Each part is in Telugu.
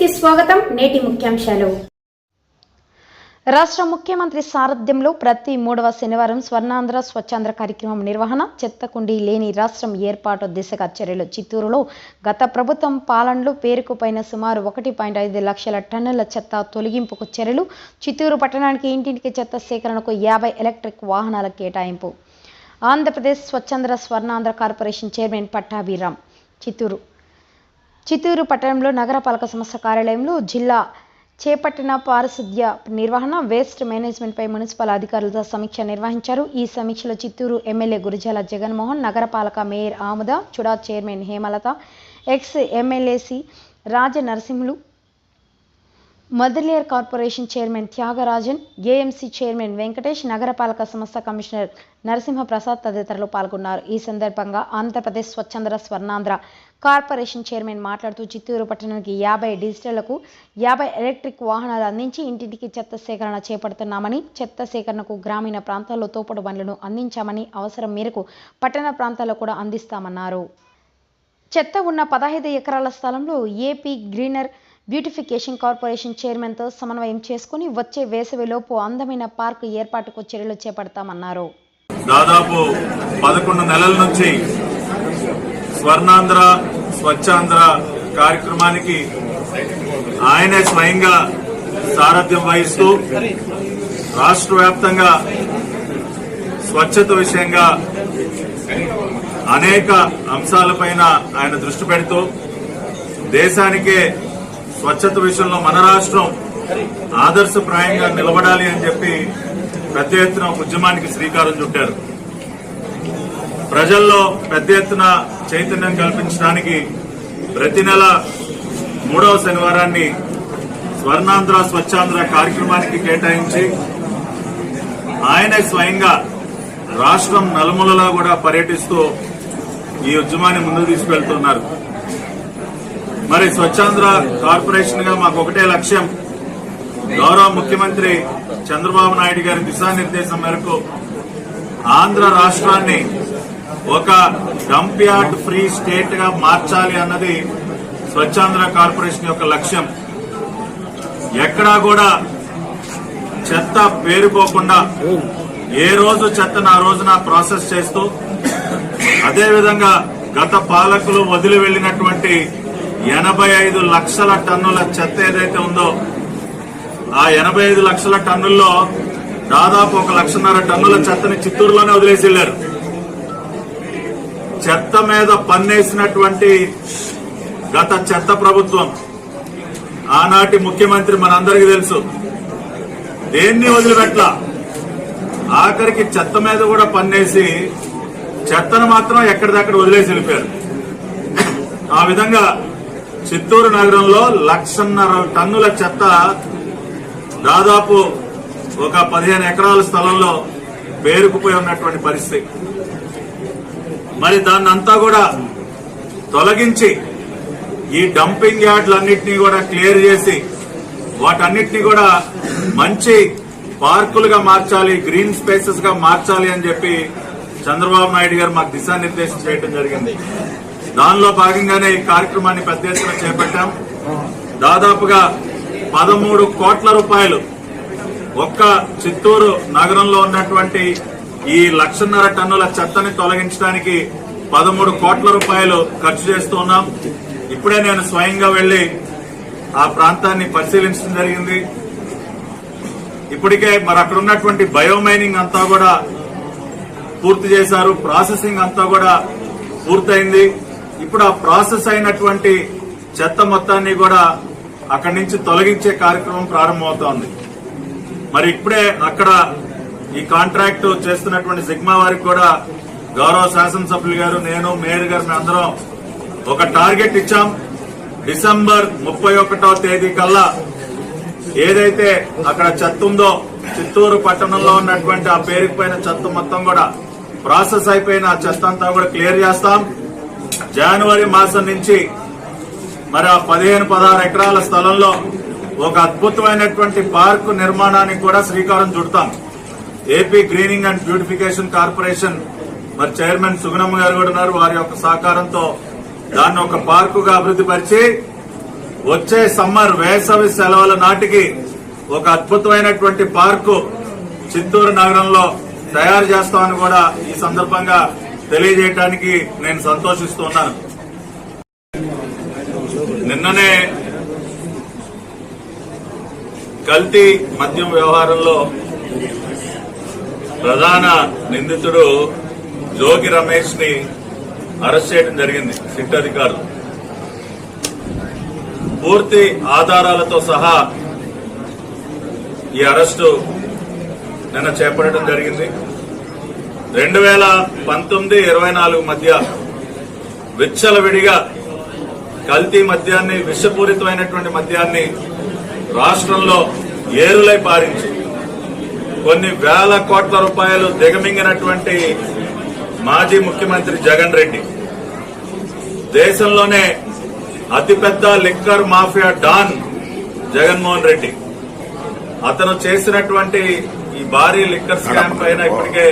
కి స్వాగతం నేటి ముఖ్యాంశాలు. రాష్ట్ర ముఖ్యమంత్రి సారథ్యంలో ప్రతి మూడవ శనివారం స్వర్ణాంధ్ర స్వచ్ఛాంధ్ర కార్యక్రమం నిర్వహణ చెత్తకుండి లేని రాష్ట్రం ఏర్పాటు దిశగా చర్యలు. చిత్తూరులో గత ప్రభుత్వం పాలనలో పేరుకుపోయిన సుమారు ఒకటి పాయింట్ ఐదు లక్షల టన్నుల చెత్త తొలగింపుకు చర్యలు. చిత్తూరు పట్టణానికి ఇంటింటికి చెత్త సేకరణకు యాభై ఎలక్ట్రిక్ వాహనాల కేటాయింపు. Andhra Pradesh Swachhandhra Swarnandhra corporation chairman Pattabhiram. Chittoor Chittoor పట్టణంలో నగరపాలక సంస్థ కార్యాలయంలో జిల్లా చేపట్టిన పారిశుద్ధ్య నిర్వహణ వేస్ట్ మేనేజ్మెంట్పై మున్సిపల్ అధికారులతో సమీక్ష నిర్వహించారు. ఈ సమీక్షలో చిత్తూరు ఎమ్మెల్యే గురిజాల జగన్మోహన్ నగరపాలక mayor Amuda CUDA chairman Hemalatha ex ఎమ్మెల్యేసి Raja Narasimhulu Mudaliar corporation chairman Thyagarajan AMC chairman Venkatesh నగరపాలక సంస్థ కమిషనర్ నరసింహప్రసాద్ తదితరులు పాల్గొన్నారు. ఈ సందర్భంగా ఆంధ్రప్రదేశ్ స్వచ్ఛంద్ర స్వర్ణాంధ్ర కార్పొరేషన్ చైర్మన్ మాట్లాడుతూ చిత్తూరు పట్టణానికి యాభై డిజిటళ్ళకు యాభై ఎలక్ట్రిక్ వాహనాలు అందించి ఇంటింటికి చెత్త సేకరణ చేపడుతున్నామని చెత్త సేకరణకు గ్రామీణ ప్రాంతాల్లో తోపుడు బండ్లను అందించామని అవసరం మేరకు పట్టణ ప్రాంతాల్లో కూడా అందిస్తామన్నారు. చెత్త ఉన్న పదహైదు ఎకరాల స్థలంలో ఏపీ గ్రీనర్ బ్యూటిఫికేషన్ కార్పొరేషన్ చైర్మన్తో సమన్వయం చేసుకుని వచ్చే వేసవిలోపు అందమైన పార్కు ఏర్పాటుకు చర్యలు చేపడతామన్నారు. దాదాపు పదకొండు నెలల నుంచి స్వర్ణాంధ్ర స్వచ్ఛాంధ్ర కార్యక్రమానికి ఆయనే స్వయంగా సారథ్యం వహిస్తూ రాష్ట్ర వ్యాప్తంగా స్వచ్ఛత విషయంగా అనేక అంశాలపైన ఆయన దృష్టి పెడుతూ దేశానికే స్వచ్ఛత విషయంలో మన రాష్ట్రం ఆదర్శప్రాయంగా నిలబడాలి అని చెప్పి పెద్ద ఎత్తున ఉద్యమానికి శ్రీకారం చుట్టారు. ప్రజల్లో పెద్ద ఎత్తున చైతన్యం కల్పించడానికి ప్రతి నెల మూడవ శనివారాన్ని స్వర్ణాంధ్ర స్వచ్ఛాంధ్ర కార్యక్రమానికి కేటాయించి ఆయనే స్వయంగా రాష్ట్రం నలుమూలలా కూడా పర్యటిస్తూ ఈ ఉద్యమాన్ని ముందుకు తీసుకెళ్తున్నారు. మరి స్వచ్ఛాంధ్ర కార్పొరేషన్గా మాకు ఒకటే లక్ష్యం. గౌరవ ముఖ్యమంత్రి చంద్రబాబు నాయుడు గారి దిశానిర్దేశం మేరకు ఆంధ్ర రాష్ట్రాన్ని ఒక డంప్ యార్డ్ ఫ్రీ స్టేట్గా మార్చాలి అన్నది స్వచ్ఛాంధ్ర కార్పొరేషన్ యొక్క లక్ష్యం. ఎక్కడా కూడా చెత్త పేరుకోకుండా ఏ రోజు చెత్తను ఆ రోజున ప్రాసెస్ చేస్తూ అదేవిధంగా గత పాలకులు వదిలి వెళ్ళినటువంటి ఎనభై ఐదు లక్షల టన్నుల చెత్త ఏదైతే ఉందో ఆ ఎనభై ఐదు లక్షల టన్నుల్లో దాదాపు ఒక లక్షన్నర టన్నుల చెత్తని చిత్తూరులోనే వదిలేసి వెళ్ళారు చెత్త మీద పన్నేసినటువంటి గత చెత్త ప్రభుత్వం ఆనాటి ముఖ్యమంత్రి మనందరికీ తెలుసు దేన్ని వదిలిపెట్ల? ఆఖరికి చెత్త మీద కూడా పన్నేసి చెత్తను మాత్రం ఎక్కడిదక్కడ వదిలేసి వెళ్ళిపోయారు. ఆ విధంగా చిత్తూరు నగరంలో లక్షన్నర టన్నుల చెత్త దాదాపు ఒక పదిహేను ఎకరాల స్థలంలో పేరుకుపోయి ఉన్నటువంటి పరిస్థితి. మరి దాన్నంతా కూడా తొలగించి ఈ డంపింగ్ యార్డ్లన్నింటినీ కూడా క్లియర్ చేసి వాటన్నింటినీ కూడా మంచి పార్కులుగా మార్చాలి గ్రీన్ స్పేసెస్గా మార్చాలి అని చెప్పి చంద్రబాబు నాయుడు గారు మాకు దిశానిర్దేశం చేయడం జరిగింది. దానిలో భాగంగానే ఈ కార్యక్రమాన్ని పెద్ద ఎత్తున చేపట్టాం. దాదాపుగా పదమూడు కోట్ల రూపాయలు ఒక్క చిత్తూరు నగరంలో ఉన్నటువంటి ఈ లక్షన్నర టన్నుల చెత్తని తొలగించడానికి పదమూడు కోట్ల రూపాయలు ఖర్చు చేస్తున్నాం ఇప్పుడే నేను స్వయంగా వెళ్ళి ఆ ప్రాంతాన్ని పరిశీలించడం జరిగింది. ఇప్పటికే మరి అక్కడ ఉన్నటువంటి బయోమైనింగ్ అంతా కూడా పూర్తి చేశారు. ప్రాసెసింగ్ అంతా కూడా పూర్తయింది. ఇప్పుడు ఆ ప్రాసెస్ అయినటువంటి చెత్త మొత్తాన్ని కూడా అక్కడి నుంచి తొలగించే కార్యక్రమం ప్రారంభమవుతోంది. మరి ఇప్పుడే అక్కడ ఈ కాంట్రాక్ట్ చేస్తున్నటువంటి సిగ్మా వారికి కూడా గౌరవ శాసనసభ్యులు గారు నేను మేయర్ గారు అందరం ఒక టార్గెట్ ఇచ్చాం. డిసెంబర్ ముప్పై ఒకటో తేదీ కల్లా ఏదైతే అక్కడ చెత్త ఉందో చిత్తూరు పట్టణంలో ఉన్నటువంటి ఆ పేరుకుపోయిన చెత్త మొత్తం కూడా ప్రాసెస్ అయిపోయిన ఆ చెత్త అంతా కూడా క్లియర్ చేస్తాం. జనవరి మాసం నుంచి మరి ఆ పదిహేను పదహారు ఎకరాల స్థలంలో ఒక అద్భుతమైనటువంటి పార్కు నిర్మాణానికి కూడా శ్రీకారం చుడతాం. AP greening and beautification corporation మరి చైర్మన్ సుగుణమ్మ గారు కూడా ఉన్నారు. వారి యొక్క సహకారంతో దాన్ని ఒక పార్కుగా అభివృద్ధి పరిచి వచ్చే సమ్మర్ వేసవి సెలవుల నాటికి ఒక అద్భుతమైనటువంటి పార్కు చిత్తూరు నగరంలో తయారు చేస్తామని కూడా ఈ సందర్భంగా తెలియజేయటానికి నేను సంతోషిస్తున్నాను. నిన్ననే కల్తీ మద్యం వ్యవహారంలో ప్రధాన నిందితుడు జోగి రమేష్ని అరెస్ట్ చేయడం జరిగింది సిట్ అధికారులు. పూర్తి ఆధారాలతో సహా ఈ అరెస్టు నిన్న చేపట్టడం జరిగింది. రెండు వేల పంతొమ్మిది ఇరవై నాలుగు మధ్య విచ్చలవిడిగా కల్తీ మద్యాన్ని విషపూరితమైనటువంటి మద్యాన్ని రాష్ట్రంలో ఏరులై పారించి కొన్ని వేల కోట్ల రూపాయలు దిగమింగినటువంటి మాజీ ముఖ్యమంత్రి జగన్ రెడ్డి దేశంలోనే అతిపెద్ద liquor mafia don Jaganmohan Reddy. అతను చేసినటువంటి ఈ భారీ లిక్కర్ స్కామ్ పైన ఇప్పటికే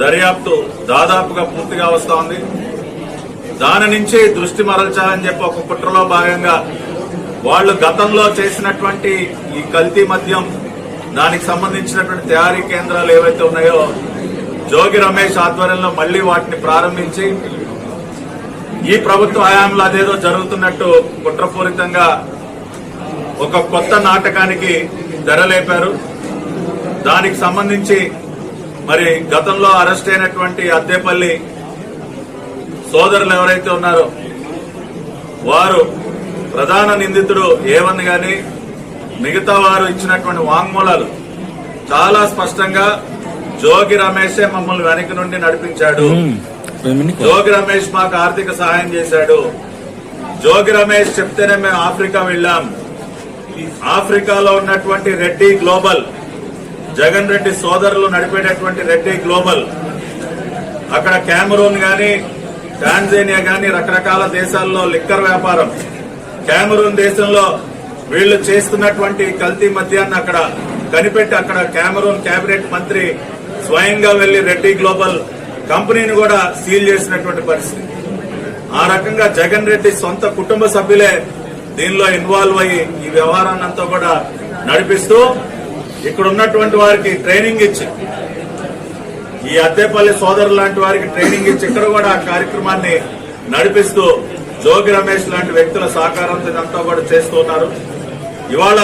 దర్యాప్తు దాదాపుగా పూర్తిగా వస్తోంది. దాని నుంచి దృష్టి మరల్చాలని చెప్పి ఒక కుట్రలో భాగంగా వాళ్ళు గతంలో చేసినటువంటి ఈ కల్తీ మద్యం దానికి సంబంధించినటువంటి తయారీ కేంద్రాలు ఏవైతే ఉన్నాయో జోగి రమేష్ ఆధ్వర్యంలో మళ్ళీ వాటిని ప్రారంభించి ఈ ప్రభుత్వ హయాంలో అదేదో జరుగుతున్నట్టు కుట్రపూరితంగా ఒక కొత్త నాటకానికి ధరలేపారు దానికి సంబంధించి మరి గతంలో అరెస్ట్ అయినటువంటి అద్దేపల్లి సోదరులు ఎవరైతే ఉన్నారో వారు ప్రధాన నిందితుడు ఏవన్ గాని మిగతా వారు ఇచ్చినటువంటి వాంగ్మూలాలు చాలా స్పష్టంగా జోగి రమేషే మమ్మల్ని వెనక నుండి నడిపించాడు. జోగి రమేష్ మాకు ఆర్థిక సహాయం చేశాడు. జోగి రమేష్ చెప్తేనే మేము ఆఫ్రికా వెళ్ళాం. ఆఫ్రికాలో ఉన్నటువంటి రెడ్డి గ్లోబల్ జగన్ రెడ్డి సోదరులు నడిపేటటువంటి రెడ్డి గ్లోబల్. అక్కడ క్యామరూన్ గాని టాంజానియా గాని రకరకాల దేశాల్లో లిక్కర్ వ్యాపారం. క్యామరూన్ దేశంలో వీళ్ళు చేస్తున్నటువంటి కల్తీ మద్యాన్ని అక్కడ కనిపెట్టి అక్కడ క్యామరూన్ కేబినెట్ మంత్రి స్వయంగా వెళ్ళి రెడ్డి గ్లోబల్ కంపెనీని కూడా సీల్ చేసినటువంటి పరిస్థితి. ఆ రకంగా జగన్ రెడ్డి సొంత కుటుంబ సభ్యులే దీనిలో ఇన్వాల్వ్ అయ్యి ఈ వ్యవహారాన్ని అంతా కూడా నడిపిస్తూ ఇక్కడ ఉన్నటువంటి వారికి ట్రైనింగ్ ఇచ్చి ఈ అద్దెపల్లి సోదరు లాంటి వారికి ట్రైనింగ్ ఇచ్చి ఇక్కడ కూడా ఆ కార్యక్రమాన్ని నడిపిస్తూ జోగి రమేష్ లాంటి వ్యక్తుల సహకారంతో ఇదంతా కూడా చేస్తున్నారు ఇవాళ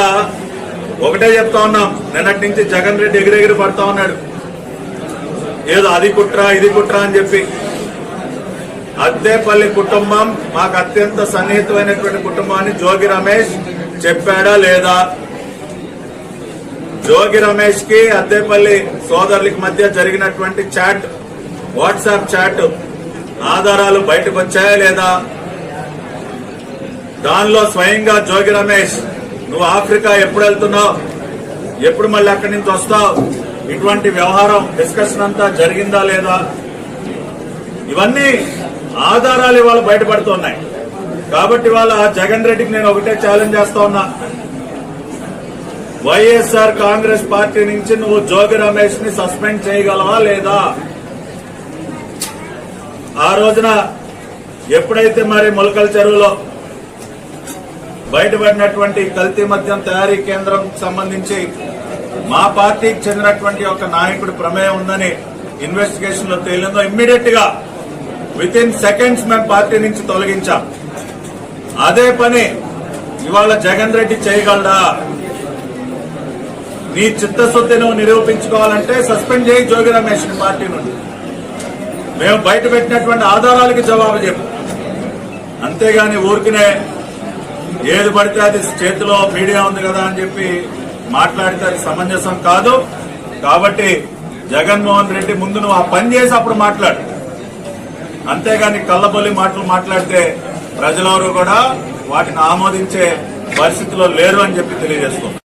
ఒకటే చెప్తా ఉన్నాం నిన్నటి నుంచి జగన్ రెడ్డి ఎగిరెగిరి పడతా ఉన్నాడు. ఏదో అది కుట్ర ఇది కుట్ర అని చెప్పి. అద్దేపల్లి కుటుంబం మాకు అత్యంత సన్నిహితమైనటువంటి కుటుంబాన్ని జోగి రమేష్ చెప్పాడా లేదా? జోగి రమేష్కి అద్దేపల్లి సోదరులకి మధ్య జరిగినటువంటి చాట్ వాట్సాప్ చాట్ ఆధారాలు బయటకు వచ్చాయా లేదా? దానిలో స్వయంగా జోగి రమేష్ నువ్వు ఆఫ్రికా ఎప్పుడు వెళ్తున్నావు? ఎప్పుడు మళ్ళీ అక్కడి నుంచి వస్తావు? ఇటువంటి వ్యవహారం డిస్కషన్ అంతా జరిగిందా లేదా? ఇవన్నీ ఆధారాలు ఇవాళ బయటపడుతున్నాయి. కాబట్టి వాళ్ళ జగన్ రెడ్డికి నేను ఒకటే ఛాలెంజ్ చేస్తా ఉన్నా. వైఎస్ఆర్ కాంగ్రెస్ పార్టీ నుంచి నువ్వు జోగి రమేష్ని సస్పెండ్ చేయగలవా లేదా? ఆ రోజున ఎప్పుడైతే మరి మొలకల చెరువులో బయటపడినటువంటి కల్తీ మద్యం తయారీ కేంద్రం సంబంధించి మా పార్టీకి చెందినటువంటి ఒక నాయకుడి ప్రమేయం ఉందని ఇన్వెస్టిగేషన్లో తేలిందో ఇమ్మీడియట్గా విత్ ఇన్ సెకండ్స్ మేము పార్టీ నుంచి తొలగించాం. అదే పని ఇవాళ జగన్ రెడ్డి చేయగలడా? నీ చిత్తశుద్ధిని నిరూపించుకోవాలంటే సస్పెండ్ చేయి జోగి రమేష్ పార్టీ నుండి. మేము బయట పెట్టినటువంటి ఆధారాలకి జవాబు చెప్పు. అంతేగాని ఊరికినే ఏది పడితే అది చేతిలో మీడియా ఉంది కదా అని చెప్పి మాట్లాడితే అది సమంజసం కాదు. కాబట్టి జగన్మోహన్ రెడ్డి ముందు నువ్వు ఆ పని చేసి అప్పుడు మాట్లాడు. అంతేగాని కళ్ళబొల్లి మాటలు మాట్లాడితే ప్రజలెవరూ కూడా వాటిని ఆమోదించే పరిస్థితిలో లేరు అని చెప్పి తెలియజేస్తుంది